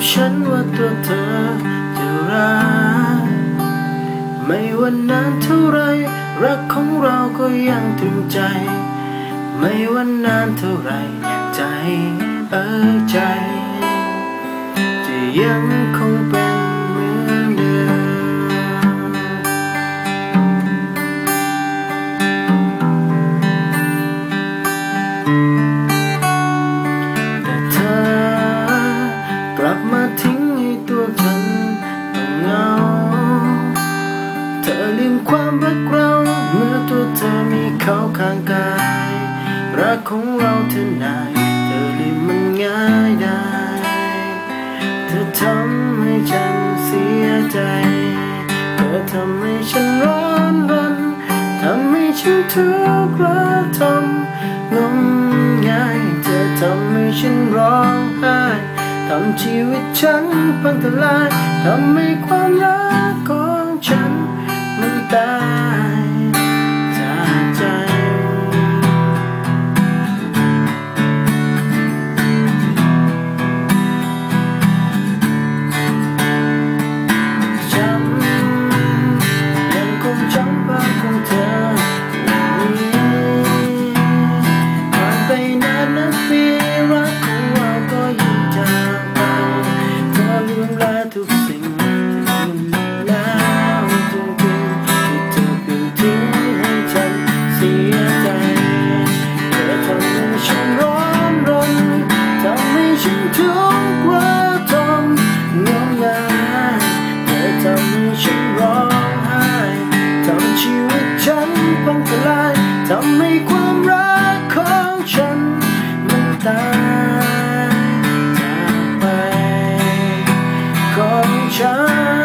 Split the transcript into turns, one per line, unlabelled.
กับฉันว่าตัวเธอจะรักไม่ว่านานเท่าไร รักของเราก็ยังถึงใจ ไม่ว่านานเท่าไรใจเออใจ จะยังคงเป็น ความรักเราเมื่อตัวเธอมีเขาข้างกาย รักของเราเธอนายเธอลืมมันง่ายได้ เธอทำให้ฉันเสียใจ เธอทำให้ฉันร้อนรนทำให้ฉันทุกข์ระทมงมงาย เธอทำให้ฉันร้องไห้ทำชีวิตฉันพังทลายทำให้ความรัก พังทลายทำให้ความรักของฉัน มันตายจากไปของฉัน